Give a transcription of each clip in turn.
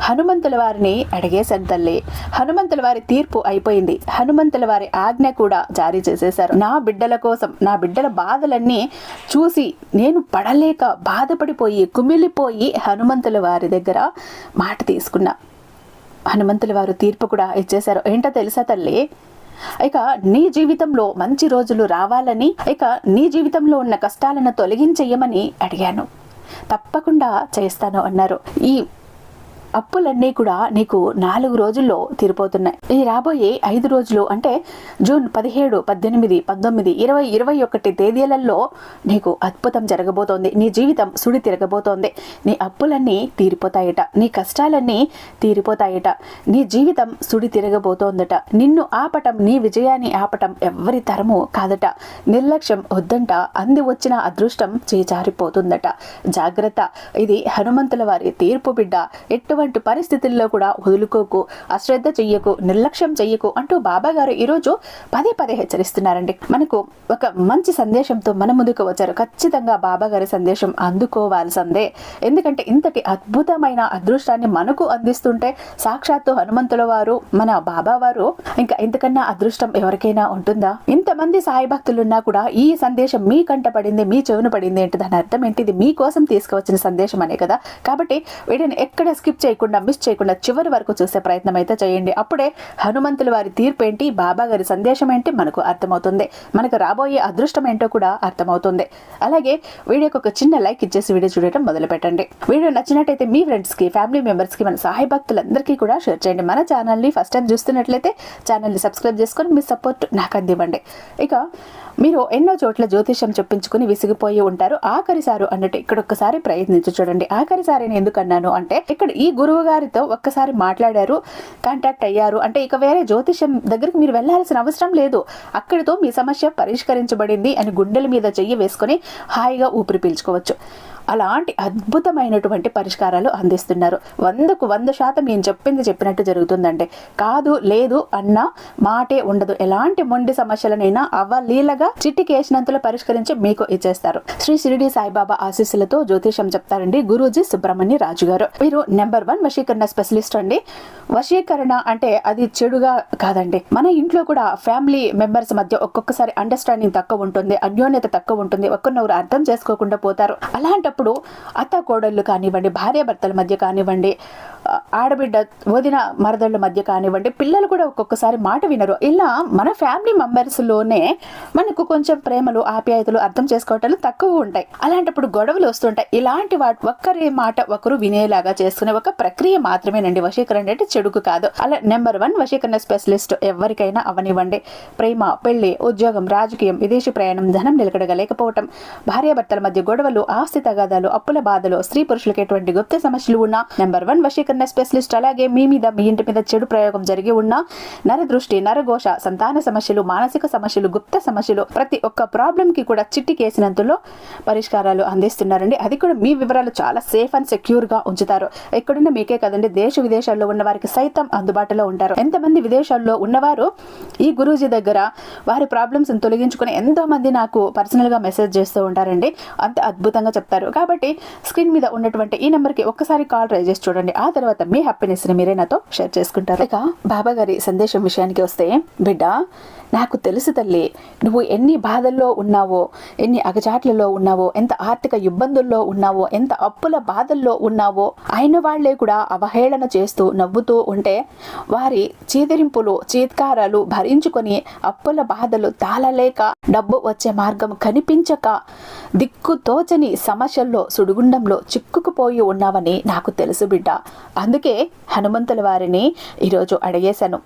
హనుమంతుల వారిని అడిగేసద్దల్లే తల్లి. హనుమంతుల వారి తీర్పు అయిపోయింది. హనుమంతుల వారి ఆజ్ఞ కూడా జారీ చేసేశారు. నా బిడ్డల కోసం నా బిడ్డల బాధలన్నీ చూసి నేను పడలేక బాధపడిపోయి కుమిలిపోయి హనుమంతుల వారి దగ్గర మాట తీసుకున్నా. హనుమంతుల వారు తీర్పు కూడా ఇచ్చేశారు. ఏంటో తెలుసా తల్లి? ఇక నీ జీవితంలో మంచి రోజులు రావాలని ఇక నీ జీవితంలో ఉన్న కష్టాలను తొలగించేయమని అడిగాను. తప్పకుండా చేస్తాను అన్నారు. ఈ అప్పులన్నీ కూడా నీకు నాలుగు రోజుల్లో తీరిపోతున్నాయి. ఈ రాబోయే ఐదు రోజులు అంటే జూన్ పదిహేడు పద్దెనిమిది పంతొమ్మిది ఇరవై ఇరవై ఒకటి తేదీలలో నీకు అద్భుతం జరగబోతోంది. నీ జీవితం సుడి తిరగబోతోంది. నీ అప్పులన్నీ తీరిపోతాయట. నీ కష్టాలన్నీ తీరిపోతాయట. నీ జీవితం సుడి తిరగబోతోందట. నిన్ను ఆపటం నీ విజయాన్ని ఆపటం ఎవ్వరి తరము కాదట. నిర్లక్ష్యం వద్దంట. అంది వచ్చిన అదృష్టం చేజారిపోతుందట. జాగ్రత్త. ఇది హనుమంతుల వారి తీర్పు బిడ్డ. ఎటువంటి పరిస్థితుల్లో కూడా వదులుకోకు అశ్రద్ధ చెయ్యకు నిర్లక్ష్యం చెయ్యకు అంటూ బాబా గారు ఈరోజు పదే పదే హెచ్చరిస్తున్నారండి. మనకు ఒక మంచి సందేశంతో మన ముందుకు వచ్చారు. ఖచ్చితంగా బాబా గారి సందేశం అందుకోవాల్సిందే. ఎందుకంటే ఇంతటి అద్భుతమైన అదృష్టాన్ని మనకు అందిస్తుంటే సాక్షాత్తు హనుమంతుల వారు మన బాబా వారు ఇంకా ఇంతకన్నా అదృష్టం ఎవరికైనా ఉంటుందా? ఇంతమంది సాయి భక్తులున్నా కూడా ఈ సందేశం మీ కంట పడింది మీ చెవున పడింది ఏంటి దాని అర్థం ఏంటి ఇది మీకోసం తీసుకువచ్చిన సందేశం అనే కదా. కాబట్టి వీటిని ఎక్కడ స్కిప్ చేయకుండా మిస్ చేయకుండా చివరి వరకు చూసే ప్రయత్నం అయితే చేయండి. అప్పుడే హనుమంతుల వారి తీర్పు ఏంటి బాబా గారి సందేశం ఏంటి మనకు అర్థమవుతుంది. మనకు రాబోయే అదృష్టం ఏంటో కూడా అర్థమవుతుంది. అలాగే వీడియోకి ఒక చిన్న లైక్ ఇచ్చేసి వీడియో చూడటం మొదలు పెట్టండి వీడియో నచ్చినట్టయితే మీ ఫ్రెండ్స్కి ఫ్యామిలీ మెంబర్స్కి మన సహాయ భక్తులందరికీ కూడా షేర్ చేయండి. మన ఛానల్ని ఫస్ట్ టైం చూస్తున్నట్లయితే ఛానల్ని సబ్స్క్రైబ్ చేసుకొని మీ సపోర్ట్ నాకు అందివ్వండి. ఇక మీరు ఎన్నో చోట్ల జ్యోతిషం చెప్పించుకుని విసిగిపోయి ఉంటారు. ఆఖరిసారు అన్నట్టు ఇక్కడ ఒక్కసారి ప్రయత్నించి చూడండి. ఆఖరిసారి నేను ఎందుకన్నాను అంటే ఇక్కడ ఈ గురువు గారితో ఒక్కసారి మాట్లాడారు కాంటాక్ట్ అయ్యారు. అంటే ఇక వేరే జ్యోతిషం దగ్గరికి మీరు వెళ్ళాల్సిన అవసరం లేదు. అక్కడితో మీ సమస్య పరిష్కరించబడింది అని గుండెల మీద చెయ్యి వేసుకొని హాయిగా ఊపిరి పీల్చుకోవచ్చు. అలాంటి అద్భుతమైనటువంటి పరిష్కారాలు అందిస్తున్నారు. వందకు వంద శాతం నేను చెప్పింది చెప్పినట్టు జరుగుతుందండి. కాదు లేదు అన్న మాటే ఉండదు. ఎలాంటి మొండి సమస్యలనైనా అవలీలగా చిట్టికేసినంతలో పరిష్కరించి మీకు ఇచ్చేస్తారు. శ్రీ షిరిడి సాయిబాబా ఆశీస్సులతో జ్యోతిషం చెప్తారండి గురూజీ సుబ్రహ్మణ్య రాజు గారు. మీరు నెంబర్ వన్ వశీకరణ స్పెషలిస్ట్ అండి. వశీకరణ అంటే అది చెడుగా కాదండి. మన ఇంట్లో కూడా ఫ్యామిలీ మెంబర్స్ మధ్య ఒక్కొక్కసారి అండర్స్టాండింగ్ తక్కువ ఉంటుంది అన్యోన్యత తక్కువ ఉంటుంది ఒక్కరినొకరు అర్థం చేసుకోకుండా పోతారు. అలాంటి అలాంటప్పుడు అత్త కోడళ్ళు కానివ్వండి భార్యాభర్తల మధ్య కానివ్వండి ఆడబిడ్డ వదిన మరదళ్ళ మధ్య కానివ్వండి పిల్లలు కూడా ఒక్కొక్కసారి మాట వినరు. ఇలా మన ఫ్యామిలీ మెంబర్స్లోనే మనకు కొంచెం ప్రేమలు ఆప్యాయతలు అర్థం చేసుకోవటాలు తక్కువ ఉంటాయి. అలాంటప్పుడు గొడవలు వస్తుంటాయి. ఇలాంటి వాటి ఒక్కరి మాట ఒకరు వినేలాగా చేసుకునే ఒక ప్రక్రియ మాత్రమేనండి. వశీకరణ అంటే చెడుకు కాదు. అలా నెంబర్ వన్ వశీకరణ స్పెషలిస్ట్ ఎవరికైనా అవనివ్వండి. ప్రేమ పెళ్ళి ఉద్యోగం రాజకీయం విదేశీ ప్రయాణం ధనం నిలకడగా లేకపోవటం భార్యాభర్తల మధ్య గొడవలు ఆస్తి తగాదాలు అప్పుల బాధలు స్త్రీ పురుషులకు ఎటువంటి గుప్త సమస్యలు ఉన్నా నెంబర్ వన్ వశీకరణ స్పెషలిస్ట్ అలాగే మీ మీద మీ ఇంటి మీద చెడు ప్రయోగం జరిగి ఉన్నా నరదృష్టి నరఘోష సంతాన సమస్యలు మానసిక సమస్యలు గుప్త సమస్యలు ప్రతి ఒక్క ప్రాబ్లం కి కూడా చిట్టి కేసినంతలో పరిష్కారాలు అందిస్తున్నారండి. అది కూడా మీ వివరాలు చాలా సేఫ్ అండ్ సెక్యూర్గా ఉంచుతారు. ఎక్కడున్న మీకే కదండి దేశ విదేశాల్లో ఉన్న వారికి సైతం అందుబాటులో ఉంటారు. ఎంతమంది విదేశాల్లో ఉన్నవారు ఈ గురూజీ దగ్గర వారి ప్రాబ్లమ్స్ తొలగించుకుని ఎంతో మంది నాకు పర్సనల్గా మెసేజ్ చేస్తూ ఉంటారండి. అంత అద్భుతంగా చెప్తారు. కాబట్టి స్క్రీన్ మీద ఉన్నటువంటి ఈ నెంబర్కి ఒక్కసారి కాల్ ట్రై చేసి చూడండి. ఆ తర్వాత మీ హ్యాపీనెస్ని మీరే నాతో షేర్ చేసుకుంటారు. ఇక బాబా గారి సందేశం విషయానికి వస్తే బిడ్డ నాకు తెలుసు తల్లి నువ్వు ఎన్ని బాధల్లో ఉన్నావో ఎన్ని అగచాట్లలో ఉన్నావో ఎంత ఆర్థిక ఇబ్బందుల్లో ఉన్నావో ఎంత అప్పుల బాధల్లో ఉన్నావో అయిన వాళ్ళే కూడా అవహేళన చేస్తూ నవ్వుతూ ఉంటే వారి చీదరింపులు చీత్కారాలు భరించుకొని అప్పుల బాధలు తాళలేక డబ్బు వచ్చే మార్గం కనిపించక దిక్కు తోచని సమస్యల్లో సుడిగుండంలో చిక్కుకుపోయి ఉన్నావని నాకు తెలుసు బిడ్డ. అందుకే హనుమంతుల వారిని ఈరోజు అడిగేశాను.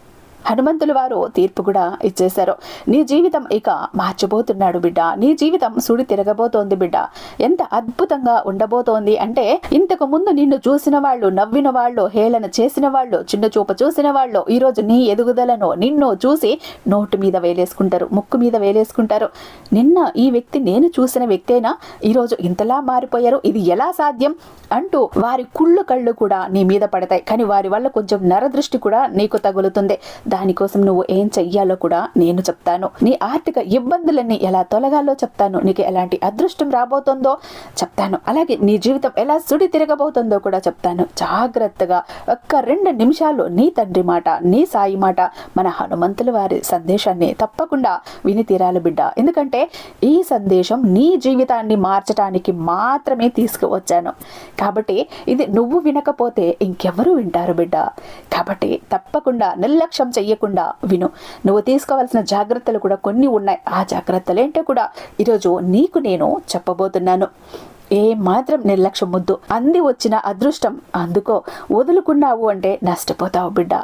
హనుమంతుల వారు తీర్పు కూడా ఇచ్చేశారు. నీ జీవితం ఇక మార్చబోతున్నాడు బిడ్డ. నీ జీవితం సుడి తిరగబోతోంది బిడ్డ. ఎంత అద్భుతంగా ఉండబోతోంది అంటే ఇంతకు ముందు నిన్ను చూసిన వాళ్ళు నవ్విన వాళ్ళు హేళన చేసిన వాళ్ళు చిన్న చూపు చూసిన వాళ్ళు ఈరోజు నీ ఎదుగుదలను నిన్ను చూసి నోటు మీద వేలేసుకుంటారు ముక్కు మీద వేలేసుకుంటారు. నిన్న ఈ వ్యక్తి నేను చూసిన వ్యక్తేనా? ఈరోజు ఇంతలా మారిపోయారు ఇది ఎలా సాధ్యం? అంటూ వారి కుళ్ళు కళ్ళు కూడా నీ మీద పడతాయి. కానీ వారి వల్ల కొంచెం నరదృష్టి కూడా నీకు తగులుతుంది. దానికోసం నువ్వు ఏం చెయ్యాలో కూడా నేను చెప్తాను. నీ ఆర్థిక ఇబ్బందులన్నీ ఎలా తొలగాలో చెప్తాను. నీకు ఎలాంటి అదృష్టం రాబోతుందో చెప్తాను. అలాగే నీ జీవితం ఎలా సుడి తిరగబోతుందో కూడా చెప్తాను. జాగ్రత్తగా ఒక్క రెండు నిమిషాలు నీ తండ్రి మాట నీ సాయి మాట మన హనుమంతుల వారి సందేశాన్ని తప్పకుండా విని తీరాలి బిడ్డ. ఎందుకంటే ఈ సందేశం నీ జీవితాన్ని మార్చడానికి మాత్రమే తీసుకువచ్చాను. కాబట్టి ఇది నువ్వు వినకపోతే ఇంకెవరు వింటారు బిడ్డ. కాబట్టి తప్పకుండా నిర్లక్ష్యం చెయ్యకుండా విను. నువ్వు తీసుకోవాల్సిన జాగ్రత్తలు కూడా కొన్ని ఉన్నాయి. ఆ జాగ్రత్తలు కూడా ఈరోజు నీకు నేను చెప్పబోతున్నాను. ఏ మాత్రం నిర్లక్ష్యం ముద్దు అంది వచ్చిన అదృష్టం. అందుకో వదులుకున్నావు అంటే నష్టపోతావు బిడ్డ.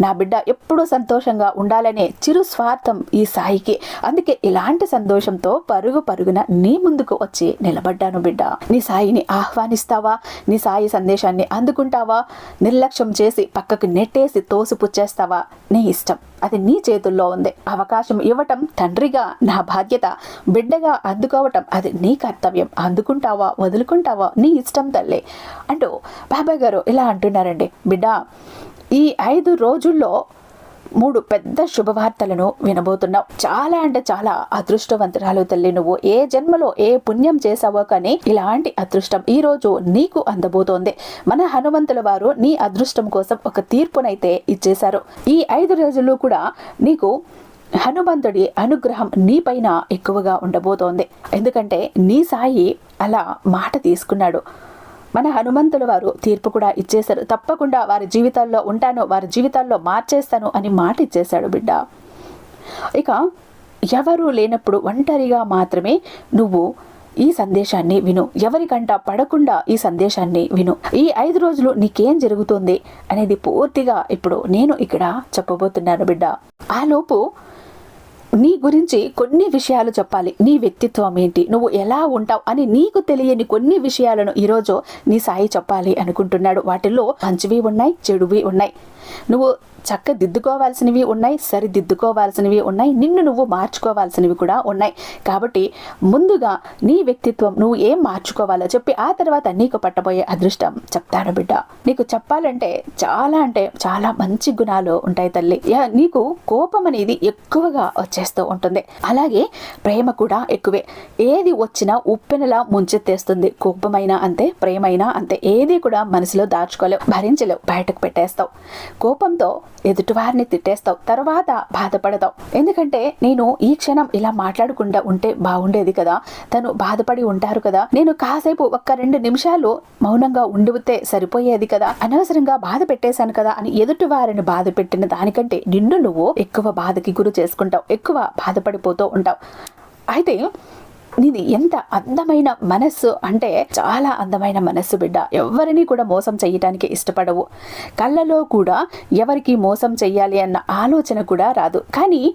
నా బిడ్డ ఎప్పుడూ సంతోషంగా ఉండాలనే చిరు స్వార్థం ఈ సాయికి. అందుకే ఇలాంటి సంతోషంతో పరుగు పరుగున నీ ముందుకు వచ్చి నిలబడ్డాను బిడ్డ. నీ సాయిని ఆహ్వానిస్తావా? నీ సాయి సందేశాన్ని అందుకుంటావా? నిర్లక్ష్యం చేసి పక్కకు నెట్టేసి తోసిపుచ్చేస్తావా నీ ఇష్టం. అది నీ చేతుల్లో ఉంది. అవకాశం ఇవ్వటం తండ్రిగా నా బాధ్యత. బిడ్డగా అందుకోవటం అది నీ కర్తవ్యం. అందుకుంటావా? వదులుకుంటావా? నీ ఇష్టం తల్లి. అంటూ బాబాయ్ గారు ఇలా అంటున్నారండి. బిడ్డ ఈ ఐదు రోజుల్లో మూడు పెద్ద శుభవార్తలను వినబోతున్నావు చాలా అంటే చాలా అదృష్టవంతురాలు తల్లి నువ్వు. ఏ జన్మలో ఏ పుణ్యం చేసావో కానీ ఇలాంటి అదృష్టం ఈ రోజు నీకు అందబోతోంది. మన హనుమంతుల వారు నీ అదృష్టం కోసం ఒక తీర్పునైతే ఇచ్చేశారు. ఈ ఐదు రోజులు కూడా నీకు హనుమంతుడి అనుగ్రహం నీపైన ఎక్కువగా ఉండబోతోంది. ఎందుకంటే నీ సాయి అలా మాట తీసుకున్నాడు. మన హనుమంతుల వారు తీర్పు కూడా ఇచ్చేశారు. తప్పకుండా వారి జీవితాల్లో ఉంటాను వారి జీవితాల్లో మార్చేస్తాను అని మాట ఇచ్చేశాడు బిడ్డ. ఇక ఎవరు లేనప్పుడు ఒంటరిగా మాత్రమే నువ్వు ఈ సందేశాన్ని విను. ఎవరికంట పడకుండా ఈ సందేశాన్ని విను. ఈ ఐదు రోజులు నీకేం జరుగుతుంది అనేది పూర్తిగా ఇప్పుడు నేను ఇక్కడ చెప్పబోతున్నాను బిడ్డ. ఆలోపు నీ గురించి కొన్ని విషయాలు చెప్పాలి. నీ వ్యక్తిత్వం ఏంటి? నువ్వు ఎలా ఉంటావు అని నీకు తెలియని కొన్ని విషయాలను ఈరోజు నీ సాయి చెప్పాలి అనుకుంటున్నాడు. వాటిల్లో మంచివి ఉన్నాయి చెడువి ఉన్నాయి. నువ్వు చక్క దిద్దుకోవాల్సినవి ఉన్నాయి సరిదిద్దుకోవాల్సినవి ఉన్నాయి నిన్ను నువ్వు మార్చుకోవాల్సినవి కూడా ఉన్నాయి. కాబట్టి ముందుగా నీ వ్యక్తిత్వం నువ్వు ఏం మార్చుకోవాలో చెప్పి ఆ తర్వాత నీకు పట్టబోయే అదృష్టం చెప్తాను బిడ్డ. నీకు చెప్పాలంటే చాలా అంటే చాలా మంచి గుణాలు ఉంటాయి తల్లి. యా- నీకు కోపం అనేది ఎక్కువగా వచ్చేస్తూ ఉంటుంది. అలాగే ప్రేమ కూడా ఎక్కువే. ఏది వచ్చినా ఉప్పెనలా ముంచెత్తేస్తుంది. కోపమైనా అంతే ప్రేమైనా అంతే. ఏది కూడా మనసులో దాచుకోలేవు భరించలేవు బయటకు పెట్టేస్తావు. కోపంతో ఎదుటివారిని తిట్టేస్తావు తర్వాత బాధపడతావు. ఎందుకంటే నేను ఈ క్షణం ఇలా మాట్లాడకుండా ఉంటే బాగుండేది కదా. తను బాధపడి ఉంటారు కదా. నేను కాసేపు ఒక్క రెండు నిమిషాలు మౌనంగా ఉండితే సరిపోయేది కదా. అనవసరంగా బాధ పెట్టేశాను కదా అని ఎదుటి వారిని బాధ పెట్టిన దానికంటే నిన్ను నువ్వు ఎక్కువ బాధకి గురి చేసుకుంటావు ఎక్కువ బాధపడిపోతూ ఉంటావు. అయితే నీది ఎంత అందమైన మనస్సు అంటే చాలా అందమైన మనస్సు బిడ్డ. ఎవరిని కూడా మోసం చేయటానికి ఇష్టపడవు. కళ్ళలో కూడా ఎవరికి మోసం చెయ్యాలి అన్న ఆలోచన కూడా రాదు. కానీ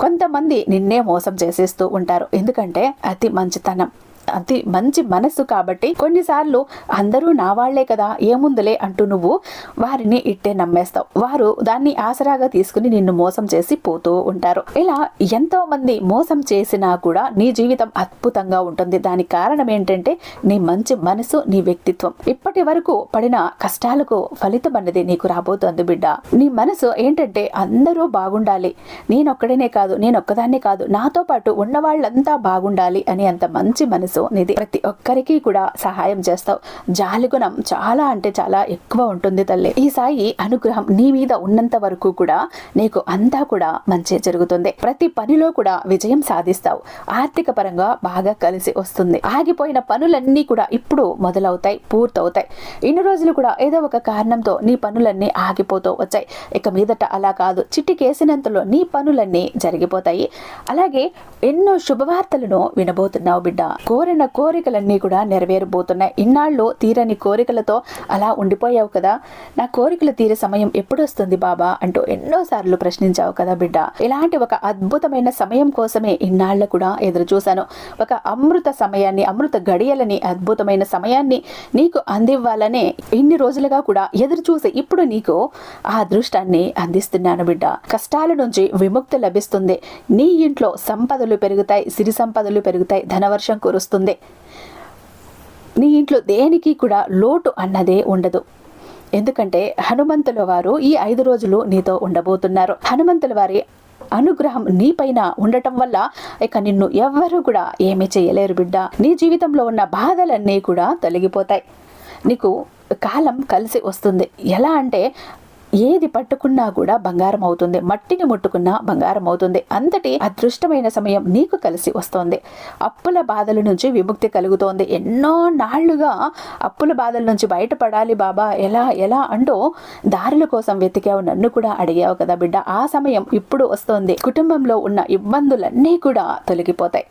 కొంతమంది నిన్నే మోసం చేసేస్తూ ఉంటారు. ఎందుకంటే అతి మంచితనం. అది మంచి మనస్సు కాబట్టి కొన్నిసార్లు అందరూ నా వాళ్ళే కదా ఏముందులే అంటూ నువ్వు వారిని ఇట్టే నమ్మేస్తావు. వారు దాన్ని ఆసరాగా తీసుకుని నిన్ను మోసం చేసి పోతూ ఉంటారు. ఇలా ఎంతో మంది మోసం చేసినా కూడా నీ జీవితం అద్భుతంగా ఉంటుంది. దానికి కారణం ఏంటంటే నీ మంచి మనసు నీ వ్యక్తిత్వం. ఇప్పటి వరకు పడిన కష్టాలకు ఫలితం అన్నది నీకు రాబోతోంది బిడ్డ. నీ మనసు ఏంటంటే అందరూ బాగుండాలి. నేనొక్కడనే కాదు నేనొక్కదాన్నే కాదు నాతో పాటు ఉన్న వాళ్ళంతా బాగుండాలి అని అంత మంచి మనసు నీది ప్రతి ఒక్కరికి కూడా సహాయం చేస్తావు. జాలిగుణం చాలా అంటే చాలా ఎక్కువ ఉంటుంది తల్లి. ఈ సాయి అనుగ్రహం నీ మీద ఉన్నంత వరకు కూడా నీకు అంతా కూడా మంచి జరుగుతుంది. ప్రతి పనిలో కూడా విజయం సాధిస్తావు. ఆర్థిక పరంగా బాగా కలిసి వస్తుంది. ఆగిపోయిన పనులన్నీ కూడా ఇప్పుడు మొదలవుతాయి పూర్తవుతాయి. ఇన్ని రోజులు కూడా ఏదో ఒక కారణంతో నీ పనులన్నీ ఆగిపోతూ వచ్చాయి. ఇక మీదట అలా కాదు. చిట్టికేసినంతలో నీ పనులన్నీ జరిగిపోతాయి. అలాగే ఎన్నో శుభవార్తలను వినబోతున్నావు బిడ్డ. కోరిన కోరిన కోరికలన్నీ కూడా నెరవేరబోతున్నాయి. ఇన్నాళ్ళు తీరని కోరికలతో అలా ఉండిపోయావు కదా. నా కోరికలు తీరే సమయం ఎప్పుడు వస్తుంది బాబా? అంటూ ఎన్నోసార్లు ప్రశ్నించావు కదా బిడ్డ. ఇలాంటి ఒక అద్భుతమైన సమయం కోసమే ఇన్నాళ్ళు కూడా ఎదురు చూశాను ఒక అమృత సమయాన్ని అమృత గడియలని అద్భుతమైన సమయాన్ని నీకు అందివ్వాలనే ఇన్ని రోజులుగా కూడా ఎదురు చూసి ఇప్పుడు నీకు ఆ అదృష్టాన్ని అందిస్తున్నాను బిడ్డ. కష్టాల నుంచి విముక్తి లభిస్తుంది. నీ ఇంట్లో సంపదలు పెరుగుతాయి సిరి సంపదలు పెరుగుతాయి ధనవర్షం కురుస్తుంది. నీ ఇంట్లో దేనికి కూడా లోటు అన్నదే ఉండదు. ఎందుకంటే హనుమంతుల వారు ఈ ఐదు రోజులు నీతో ఉండబోతున్నారు. హనుమంతుల వారి అనుగ్రహం నీపైన ఉండటం వల్ల ఇక నిన్ను ఎవ్వరూ కూడా ఏమీ చేయలేరు బిడ్డ. నీ జీవితంలో ఉన్న బాధలన్నీ కూడా తొలగిపోతాయి. నీకు కాలం కలిసి వస్తుంది. ఎలా అంటే ఏది పట్టుకున్నా కూడా బంగారం అవుతుంది మట్టిని ముట్టుకున్నా బంగారం అవుతుంది. అంతటి అదృష్టమైన సమయం నీకు కలిసి వస్తోంది. అప్పుల బాధల నుంచి విముక్తి కలుగుతోంది. ఎన్నో నాళ్ళుగా అప్పుల బాధల నుంచి బయటపడాలి బాబా. ఎలా ఎలా అంటూ దారుల కోసం వెతికావు నన్ను కూడా అడిగావు కదా బిడ్డ. ఆ సమయం ఇప్పుడు వస్తోంది. కుటుంబంలో ఉన్న ఇబ్బందులన్నీ కూడా తొలగిపోతాయి.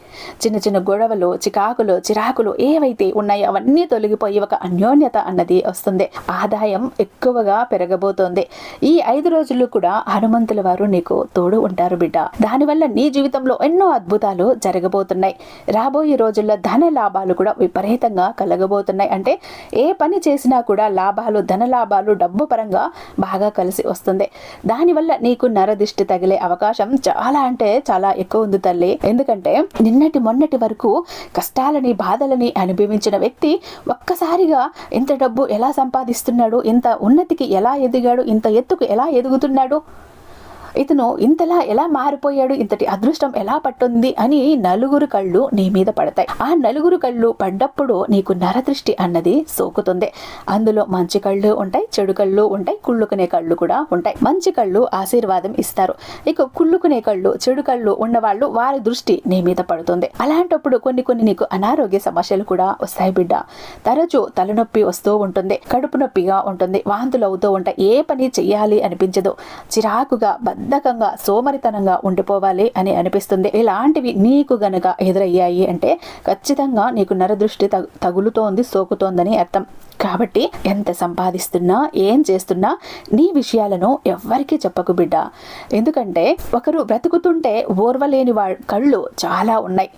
చిన్న చిన్న గొడవలు చికాకులు చిరాకులు ఏవైతే ఉన్నాయో అవన్నీ తొలగిపోయి ఒక అన్యోన్యత అన్నది వస్తుంది. ఆదాయం ఎక్కువగా పెరగబోతోంది. ఈ ఐదు రోజులు కూడా హనుమంతుల వారు నీకు తోడు ఉంటారు బిడ్డ. దానివల్ల నీ జీవితంలో ఎన్నో అద్భుతాలు జరగబోతున్నాయి. రాబోయే రోజుల్లో ధన లాభాలు కూడా విపరీతంగా కలగబోతున్నాయి. అంటే ఏ పని చేసినా కూడా లాభాలు ధన లాభాలు డబ్బు పరంగా బాగా కలిసి వస్తుంది. దానివల్ల నీకు నరదిష్టి తగిలే అవకాశం చాలా అంటే చాలా ఎక్కువ ఉంది తల్లి. ఎందుకంటే నిన్నటి మొన్నటి వరకు కష్టాలని బాధలని అనుభవించిన వ్యక్తి ఒక్కసారిగా ఇంత డబ్బు ఎలా సంపాదిస్తున్నాడు ఇంత ఉన్నతికి ఎలా ఎదిగాడు ఇంత ఎత్తుకు ఎలా ఎదుగుతున్నాడు? ఇతను ఇంతలా ఎలా మారిపోయాడు? ఇంతటి అదృష్టం ఎలా పట్టుంది? అని నలుగురు కళ్ళు నీ మీద పడతాయి. ఆ నలుగురు కళ్ళు పడ్డప్పుడు నీకు నరదృష్టి అన్నది సోకుతుంది. అందులో మంచి కళ్ళు ఉంటాయి చెడు కళ్ళు ఉంటాయి కుళ్ళుకునే కళ్ళు కూడా ఉంటాయి. మంచి కళ్ళు ఆశీర్వాదం ఇస్తారు. ఇక కుళ్ళుకునే కళ్ళు చెడు కళ్ళు ఉన్నవాళ్ళు వారి దృష్టి నీ మీద పడుతుంది. అలాంటప్పుడు కొన్ని కొన్ని నీకు అనారోగ్య సమస్యలు కూడా వస్తాయి బిడ్డ. తరచూ తలనొప్పి వస్తూ ఉంటుంది కడుపు నొప్పిగా ఉంటుంది వాంతులు అవుతూ ఉంటాయి. ఏ పని చెయ్యాలి అనిపించదు. చిరాకుగా బద్ధకంగా సోమరితనంగా ఉండిపోవాలి అని అనిపిస్తుంది. ఇలాంటివి నీకు గనక ఎదురయ్యాయి అంటే ఖచ్చితంగా నీకు నరదృష్టి తగులుతోంది సోకుతోందని అర్థం. కాబట్టి ఎంత సంపాదిస్తున్నా ఏం చేస్తున్నా నీ విషయాలను ఎవ్వరికీ చెప్పకు బిడ్డ. ఎందుకంటే ఒకరు బ్రతుకుతుంటే ఓర్వలేని వా కళ్ళు చాలా ఉన్నాయి.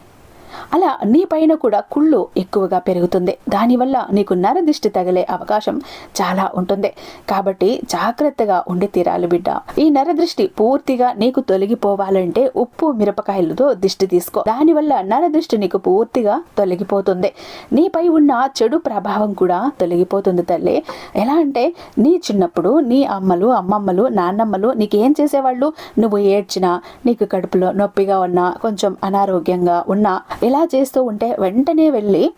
అలా నీ పైన కూడా కుళ్ళు ఎక్కువగా పెరుగుతుంది. దానివల్ల నీకు నరదిష్టి తగిలే అవకాశం చాలా ఉంటుంది. కాబట్టి జాగ్రత్తగా ఉండి తీరాలి బిడ్డ. ఈ నరదృష్టి పూర్తిగా నీకు తొలగిపోవాలంటే ఉప్పు మిరపకాయలతో దిష్టి తీసుకో. దానివల్ల నరదృష్టి నీకు పూర్తిగా తొలగిపోతుంది. నీపై ఉన్న చెడు ప్రభావం కూడా తొలగిపోతుంది తల్లి. ఎలా అంటే నీ చిన్నప్పుడు నీ అమ్మలు అమ్మమ్మలు నాన్నమ్మలు నీకేం చేసేవాళ్ళు? నువ్వు ఏడ్చినా నీకు కడుపులో నొప్పిగా ఉన్నా కొంచెం అనారోగ్యంగా ఉన్నా ఇలా చేస్తూ ఉంటే వెంటనే వెళ్ళి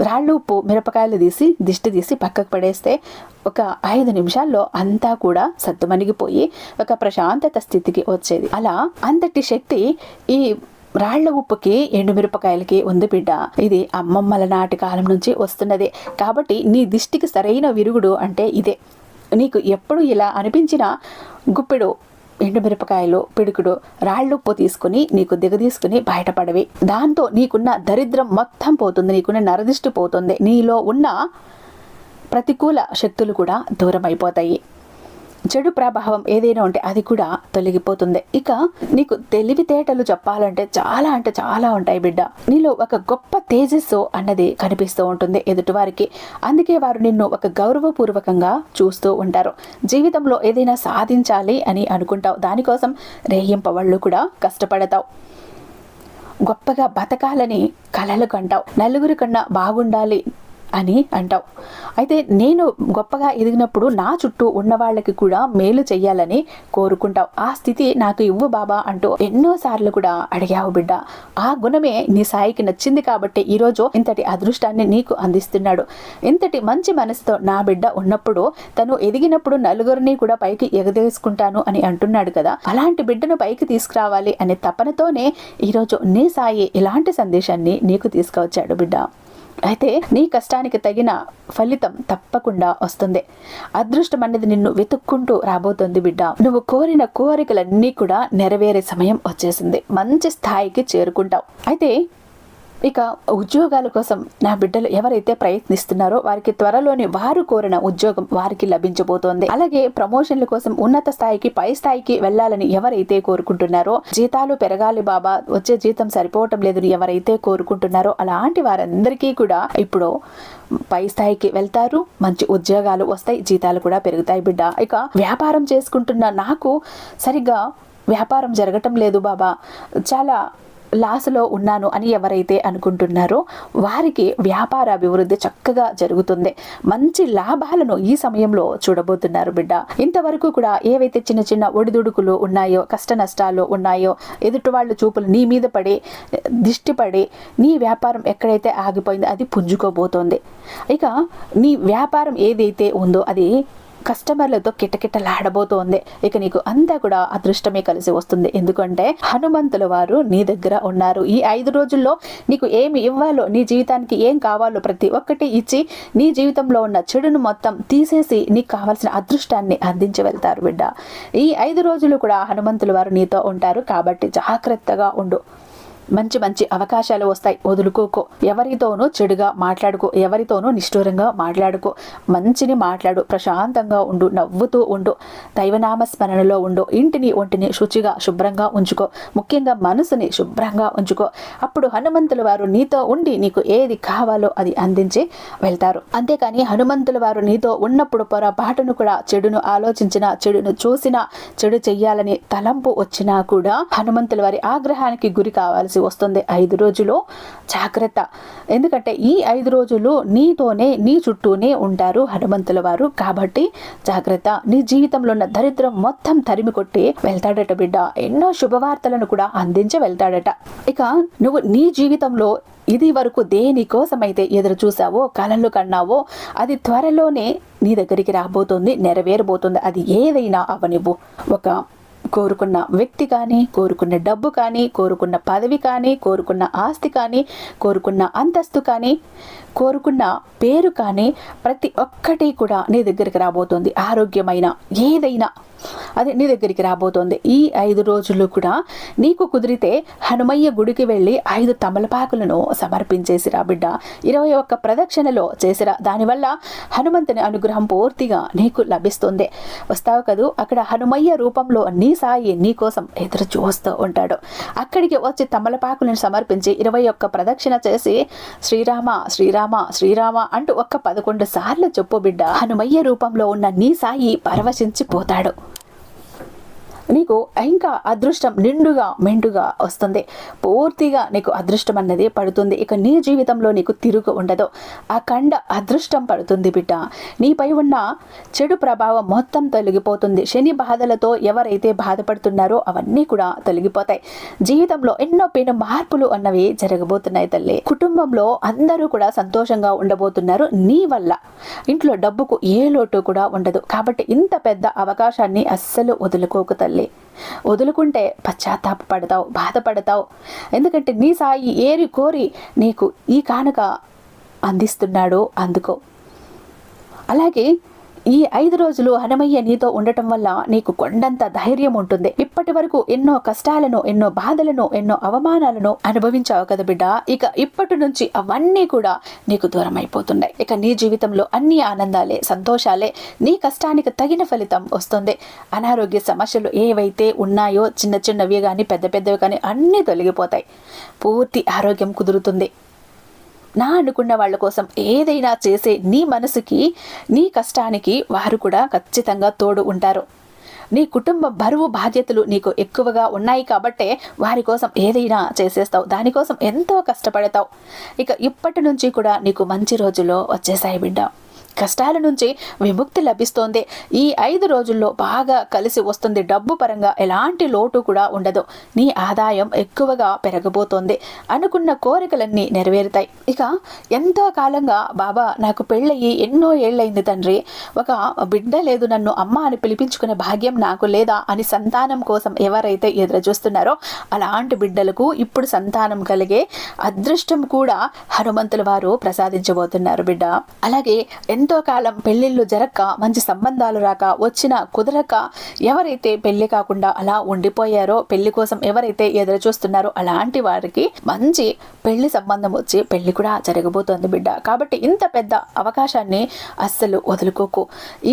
రాళ్ళు ఉప్పు మిరపకాయలు తీసి దిష్టి తీసి పక్కకు పడేస్తే ఒక ఐదు నిమిషాల్లో అంతా కూడా సత్తుమణిగిపోయి ఒక ప్రశాంతత స్థితికి వచ్చేది. అలా అంతటి శక్తి ఈ రాళ్ళ ఉప్పుకి ఎండుమిరపకాయలకి ఉంది బిడ్డ. ఇది అమ్మమ్మల నాటి కాలం నుంచి వస్తున్నదే. కాబట్టి నీ దిష్టికి సరైన విరుగుడు అంటే ఇదే. నీకు ఎప్పుడు ఇలా అనిపించినా గుప్పెడు ఎండుమిరపకాయలు పిడుకుడు రాళ్ళుప్పు తీసుకుని నీకు దిగదీసుకుని బయటపడవి. దాంతో నీకున్న దరిద్రం మొత్తం పోతుంది నీకున్న నరదిష్టి పోతుంది. నీలో ఉన్న ప్రతికూల శక్తులు కూడా దూరం అయిపోతాయి చెడు ప్రభావం ఏదైనా ఉంటే అది కూడా తొలగిపోతుంది. ఇక నీకు తెలివితేటలు చెప్పాలంటే చాలా అంటే చాలా ఉంటాయి బిడ్డ. నీలో ఒక గొప్ప తేజస్సు అన్నది కనిపిస్తూ ఉంటుంది ఎదుటివారికి. అందుకే వారు నిన్ను ఒక గౌరవపూర్వకంగా చూస్తూ ఉంటారు. జీవితంలో ఏదైనా సాధించాలి అని అనుకుంటావు. దానికోసం రేయింపవాళ్ళు కూడా కష్టపడతావు. గొప్పగా బతకాలని కలలు కంటావు. నలుగురి కన్నా బాగుండాలి అని అంటావు. అయితే నేను గొప్పగా ఎదిగినప్పుడు నా చుట్టూ ఉన్న వాళ్ళకి కూడా మేలు చెయ్యాలని కోరుకుంటావు. ఆ స్థితి నాకు ఇవ్వు బాబా అంటూ ఎన్నోసార్లు కూడా అడిగావు బిడ్డ. ఆ గుణమే నీ సాయికి నచ్చింది కాబట్టి ఈరోజు ఇంతటి అదృష్టాన్ని నీకు అందిస్తున్నాడు. ఇంతటి మంచి మనసుతో నా బిడ్డ ఉన్నప్పుడు తను ఎదిగినప్పుడు నలుగురిని కూడా పైకి ఎగదేసుకుంటాను అని అంటున్నాడు కదా. అలాంటి బిడ్డను పైకి తీసుకురావాలి అనే తపనతోనే ఈరోజు నీ సాయి ఇలాంటి సందేశాన్ని నీకు తీసుకువచ్చాడు బిడ్డ. అయితే నీ కష్టానికి తగిన ఫలితం తప్పకుండా వస్తుంది. అదృష్టం అనేది నిన్ను వెతుక్కుంటూ రాబోతుంది బిడ్డ. నువ్వు కోరిన కోరికలన్నీ కూడా నెరవేరే సమయం వచ్చేసింది. మంచి స్థాయికి చేరుకుంటావు. అయితే ఇక ఉద్యోగాల కోసం నా బిడ్డలు ఎవరైతే ప్రయత్నిస్తున్నారో వారికి త్వరలోనే వారు కోరిన ఉద్యోగం వారికి లభించబోతోంది. అలాగే ప్రమోషన్ల కోసం ఉన్నత స్థాయికి పై స్థాయికి వెళ్ళాలని ఎవరైతే కోరుకుంటున్నారో జీతాలు పెరగాలి బాబా వచ్చే జీతం సరిపోవటం లేదని ఎవరైతే కోరుకుంటున్నారో అలాంటి వారందరికీ కూడా ఇప్పుడు పై స్థాయికి వెళ్తారు. మంచి ఉద్యోగాలు వస్తాయి జీతాలు కూడా పెరుగుతాయి బిడ్డ. ఇక వ్యాపారం చేసుకుంటున్న నాకు సరిగ్గా వ్యాపారం జరగటం లేదు బాబా. చాలా లాస్లో ఉన్నాను అని ఎవరైతే అనుకుంటున్నారో వారికి వ్యాపార అభివృద్ధి చక్కగా జరుగుతుంది. మంచి లాభాలను ఈ సమయంలో చూడబోతున్నారు బిడ్డ. ఇంతవరకు కూడా ఏవైతే చిన్న చిన్న ఒడిదుడుకులు ఉన్నాయో కష్ట నష్టాలు ఉన్నాయో ఎదుటి వాళ్ళ చూపులు నీ మీద పడి దిష్టి పడి నీ వ్యాపారం ఎక్కడైతే ఆగిపోయిందో అది పుంజుకోబోతోంది. ఇక నీ వ్యాపారం ఏదైతే ఉందో అది కస్టమర్లతో కిటకిటలాడబోతోంది. ఇక నీకు అంతా కూడా అదృష్టమే కలిసి వస్తుంది. ఎందుకంటే హనుమంతుల వారు నీ దగ్గర ఉన్నారు. ఈ ఐదు రోజుల్లో నీకు ఏమి ఇవ్వాలో నీ జీవితానికి ఏం కావాలో ప్రతి ఒక్కటి ఇచ్చి నీ జీవితంలో ఉన్న చెడును మొత్తం తీసేసి నీకు కావాల్సిన అదృష్టాన్ని అందించి వెళ్తారు బిడ్డ. ఈ ఐదు రోజులు కూడా హనుమంతుల వారు నీతో ఉంటారు. కాబట్టి జాగ్రత్తగా ఉండు. మంచి మంచి అవకాశాలు వస్తాయి. వదులుకోకో. ఎవరితోనూ చెడుగా మాట్లాడుకో. ఎవరితోనూ నిష్ఠూరంగా మాట్లాడుకో. మంచిని మాట్లాడు. ప్రశాంతంగా ఉండు. నవ్వుతూ ఉండు. దైవనామ స్మరణలో ఉండు. ఇంటిని ఒంటిని శుచిగా శుభ్రంగా ఉంచుకో. ముఖ్యంగా మనసుని శుభ్రంగా ఉంచుకో. అప్పుడు హనుమంతుల వారు నీతో ఉండి నీకు ఏది కావాలో అది అందించి వెళ్తారు. అంతేకాని హనుమంతుల వారు నీతో ఉన్నప్పుడు పొరపాటును కూడా చెడును ఆలోచించిన చెడును చూసినా చెడు చెయ్యాలని తలంపు వచ్చినా కూడా హనుమంతుల వారి ఆగ్రహానికి గురి కావాల్సి చేయాల్సి వస్తుంది ఐదు రోజులు. జాగ్రత్త. ఎందుకంటే ఈ ఐదు రోజులు నీతోనే నీ చుట్టూనే ఉంటారు హనుమంతుల వారు. కాబట్టి జాగ్రత్త. నీ జీవితంలో ఉన్న దరిద్రం మొత్తం తరిమి కొట్టి వెళ్తాడట బిడ్డ. ఎన్నో శుభవార్తలను కూడా అందించి వెళ్తాడట. ఇక నువ్వు నీ జీవితంలో ఇది వరకు దేనికోసమైతే ఎదురు చూసావో కలలు కన్నావో అది త్వరలోనే నీ దగ్గరికి రాబోతుంది నెరవేరబోతుంది. అది ఏదైనా అవనివ్వు. ఒక కోరుకున్న వ్యక్తి కానీ కోరుకున్న డబ్బు కానీ కోరుకున్న పదవి కానీ కోరుకున్న ఆస్తి కానీ కోరుకున్న అంతస్తు కానీ కోరుకున్న పేరు కానీ ప్రతి ఒక్కటి కూడా నీ దగ్గరికి రాబోతుంది. ఆరోగ్యమైన ఏదైనా అది నీ దగ్గరికి రాబోతోంది. ఈ ఐదు రోజులు కూడా నీకు కుదిరితే హనుమయ్య గుడికి వెళ్ళి ఐదు తమలపాకులను సమర్పించేసిరా బిడ్డ. ఇరవై ఒక్క ప్రదక్షిణలో చేసిరా. దానివల్ల హనుమంతుని అనుగ్రహం పూర్తిగా నీకు లభిస్తుంది. వస్తావు కదూ? అక్కడ హనుమయ్య రూపంలో నీ సాయి నీ కోసం ఎదురు చూస్తూ ఉంటాడు. అక్కడికి వచ్చి తమలపాకులను సమర్పించి ఇరవై ఒక్క ప్రదక్షిణ చేసి శ్రీరామ శ్రీరామ శ్రీరామ అంటూ ఒక్క పదకొండు సార్లు చెప్పు బిడ్డ. హనుమయ్య రూపంలో ఉన్న నీ సాయి పరవశించిపోతాడు. నీకు ఇంకా అదృష్టం నిండుగా మెండుగా వస్తుంది. పూర్తిగా నీకు అదృష్టం అన్నది పడుతుంది. ఇక నీ జీవితంలో నీకు తిరుగు ఉండదు. ఆ కండ అదృష్టం పడుతుంది బిడ్డ. నీపై ఉన్న చెడు ప్రభావం మొత్తం తొలగిపోతుంది. శని బాధలతో ఎవరైతే బాధపడుతున్నారో అవన్నీ కూడా తొలగిపోతాయి. జీవితంలో ఎన్నో పెను మార్పులు అన్నవి జరగబోతున్నాయి తల్లి. కుటుంబంలో అందరూ కూడా సంతోషంగా ఉండబోతున్నారు. నీ వల్ల. ఇంట్లో డబ్బుకు ఏ లోటు కూడా ఉండదు. కాబట్టి ఇంత పెద్ద అవకాశాన్ని అస్సలు వదులుకోకు తల్లి. వదులుకుంటే పశ్చాత్తాప పడతావు బాధపడతావు. ఎందుకంటే నీ సాయి ఏరి కోరి నీకు ఈ కానుక అందిస్తున్నాడు అందుకో. అలాగే ఈ ఐదు రోజులు హనుమయ్య నీతో ఉండటం వల్ల నీకు కొండంత ధైర్యం ఉంటుంది. ఇప్పటి వరకు ఎన్నో కష్టాలను ఎన్నో బాధలను ఎన్నో అవమానాలను అనుభవించావు కదా బిడ్డ. ఇక ఇప్పటి నుంచి అవన్నీ కూడా నీకు దూరం అయిపోతున్నాయి ఇక నీ జీవితంలో అన్ని ఆనందాలే సంతోషాలే నీ కష్టానికి తగిన ఫలితం వస్తుంది. అనారోగ్య సమస్యలు ఏవైతే ఉన్నాయో చిన్న చిన్నవి కానీ పెద్ద పెద్దవి కానీ అన్నీ తొలగిపోతాయి. పూర్తి ఆరోగ్యం కుదురుతుంది. నా అనుకున్న వాళ్ళ కోసం ఏదైనా చేసే నీ మనసుకి నీ కష్టానికి వారు కూడా ఖచ్చితంగా తోడు ఉంటారు. నీ కుటుంబ బరువు బాధ్యతలు నీకు ఎక్కువగా ఉన్నాయి కాబట్టే వారి కోసం ఏదైనా చేసేస్తావు. దానికోసం ఎంతో కష్టపడతావు. ఇక ఇప్పటి నుంచి కూడా నీకు మంచి రోజులు వచ్చేసాయి బిడ్డ. కష్టాల నుంచి విముక్తి లభిస్తోంది. ఈ ఐదు రోజుల్లో బాగా కలిసి వస్తుంది. డబ్బు పరంగా ఎలాంటి లోటు కూడా ఉండదు. నీ ఆదాయం ఎక్కువగా పెరగబోతోంది. అనుకున్న కోరికలన్నీ నెరవేరుతాయి. ఇక ఎంతో కాలంగా బాబా నాకు పెళ్ళయి ఎన్నో ఏళ్ళైంది తండ్రి. ఒక బిడ్డ లేదు నన్ను అమ్మ అని పిలిపించుకునే భాగ్యం నాకు లేదా అని సంతానం కోసం ఎవరైతే ఎదురు చూస్తున్నారో అలాంటి బిడ్డలకు ఇప్పుడు సంతానం కలిగే అదృష్టం కూడా హనుమంతుల వారు ప్రసాదించబోతున్నారు బిడ్డ. అలాగే ఎంతో కాలం పెళ్ళిళ్ళు జరక్క మంచి సంబంధాలు రాక వచ్చిన కుదరక ఎవరైతే పెళ్ళి కాకుండా అలా ఉండిపోయారో పెళ్ళి కోసం ఎవరైతే ఎదురు చూస్తున్నారో అలాంటి వారికి మంచి పెళ్ళి సంబంధం వచ్చి పెళ్ళి కూడా జరగబోతోంది బిడ్డ. కాబట్టి ఇంత పెద్ద అవకాశాన్ని అస్సలు వదులుకోకు.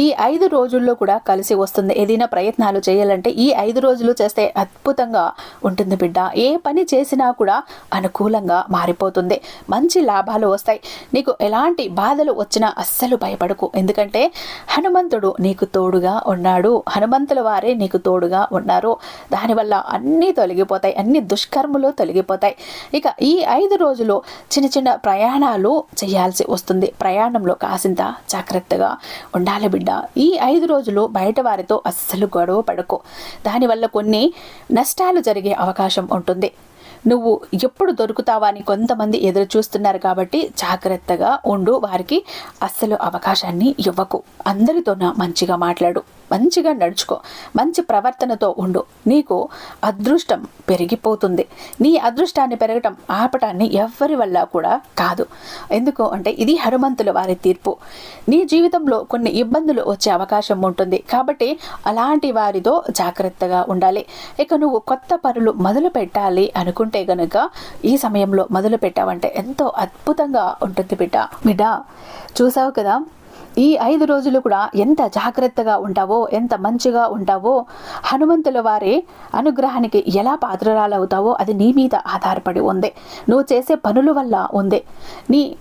ఈ ఐదు రోజుల్లో కూడా కలిసి వస్తుంది. ఏదైనా ప్రయత్నాలు చేయాలంటే ఈ ఐదు రోజులు చేస్తే అద్భుతంగా ఉంటుంది బిడ్డ. ఏ పని చేసినా కూడా అనుకూలంగా మారిపోతుంది. మంచి లాభాలు వస్తాయి. నీకు ఎలాంటి బాధలు వచ్చినా అస్సలు భయపడకు. ఎందుకంటే హనుమంతుడు నీకు తోడుగా ఉన్నాడు. హనుమంతుల వారే నీకు తోడుగా ఉన్నారు. దానివల్ల అన్నీ తొలగిపోతాయి. అన్ని దుష్కర్మలు తొలగిపోతాయి. ఇక ఈ ఐదు రోజులు చిన్న చిన్న ప్రయాణాలు చేయాల్సి వస్తుంది. ప్రయాణంలో కాసింత జాగ్రత్తగా ఉండాలి బిడ్డ. ఈ ఐదు రోజులు బయట వారితో అస్సలు గొడవ పడకు. దానివల్ల కొన్ని నష్టాలు జరిగే అవకాశం ఉంటుంది. నువ్వు ఎప్పుడు దొరుకుతావా అని కొంతమంది ఎదురు చూస్తున్నారు కాబట్టి జాగ్రత్తగా ఉండు. వారికి అస్సలు అవకాశాన్ని ఇవ్వకు. అందరితోన మంచిగా మాట్లాడు. మంచిగా నడుచుకో. మంచి ప్రవర్తనతో ఉండు. నీకు అదృష్టం పెరిగిపోతుంది. నీ అదృష్టాన్ని పెరగటం ఆపటాన్ని ఎవ్వరి వల్ల కూడా కాదు. ఎందుకు అంటే ఇది హనుమంతుల వారి తీర్పు. నీ జీవితంలో కొన్ని ఇబ్బందులు వచ్చే అవకాశం ఉంటుంది. కాబట్టి అలాంటి వారితో జాగ్రత్తగా ఉండాలి. ఇక నువ్వు కొత్త పనులు మొదలు పెట్టాలి అనుకుంటే గనుక ఈ సమయంలో మొదలు పెట్టావంటే ఎంతో అద్భుతంగా ఉంటుంది బిడ్డ. బిడ్డ చూసావు కదా? ఈ ఐదు రోజులు కూడా ఎంత జాగ్రత్తగా ఉంటావో ఎంత మంచిగా ఉంటావో హనుమంతుల వారి అనుగ్రహానికి ఎలా పాత్రరాలవుతావో అది నీ మీద ఆధారపడి ఉంది. నువ్వు చేసే పనుల వల్ల ఉంది. నీ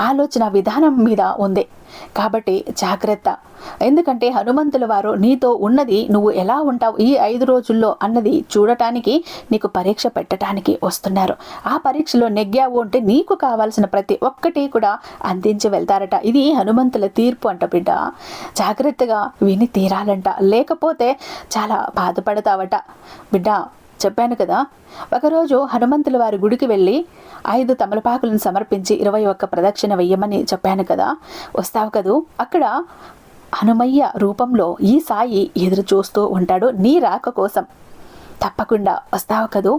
ఆలోచన విధానం మీద ఉంది. కాబట్టి జాగ్రత్త. ఎందుకంటే హనుమంతుల వారు నీతో ఉన్నది నువ్వు ఎలా ఉంటావు? ఈ ఐదు రోజుల్లో అన్నది చూడటానికి నీకు పరీక్ష పెట్టడానికి వస్తున్నారు. ఆ పరీక్షలో నెగ్గావు అంటే నీకు కావాల్సిన ప్రతి ఒక్కటి కూడా అందించి వెళ్తారట. ఇది హనుమంతుల తీర్పు అంట బిడ్డ. జాగ్రత్తగా విని తీరాలంట. లేకపోతే చాలా బాధపడతావట. బిడ్డ చెప్పాను కదా. ఒకరోజు హనుమంతుల వారి గుడికి వెళ్ళి ఐదు తమలపాకులను సమర్పించి ఇరవై ఒక్క ప్రదక్షిణ వెయ్యమని చెప్పాను కదా. వస్తావు కదూ? అక్కడ హనుమయ్య రూపంలో ఈ సాయి ఎదురు చూస్తూ ఉంటాడు నీ రాక కోసం. తప్పకుండా వస్తావు కదూ?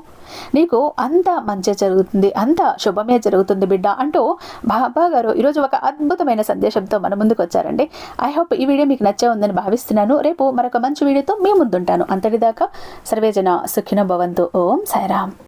నీకు అంత మంచి జరుగుతుంది అంత శుభమే జరుగుతుంది బిడ్డ అంటూ బాబా గారు ఈరోజు ఒక అద్భుతమైన సందేశంతో మన ముందుకు వచ్చారండి. ఐ హోప్ ఈ వీడియో మీకు నచ్చే ఉందని భావిస్తున్నాను. రేపు మరొక మంచి వీడియోతో మీ ముందుంటాను. అంతటిదాకా సర్వేజన సుఖిన భవంతు. ఓం సాయిరామ్.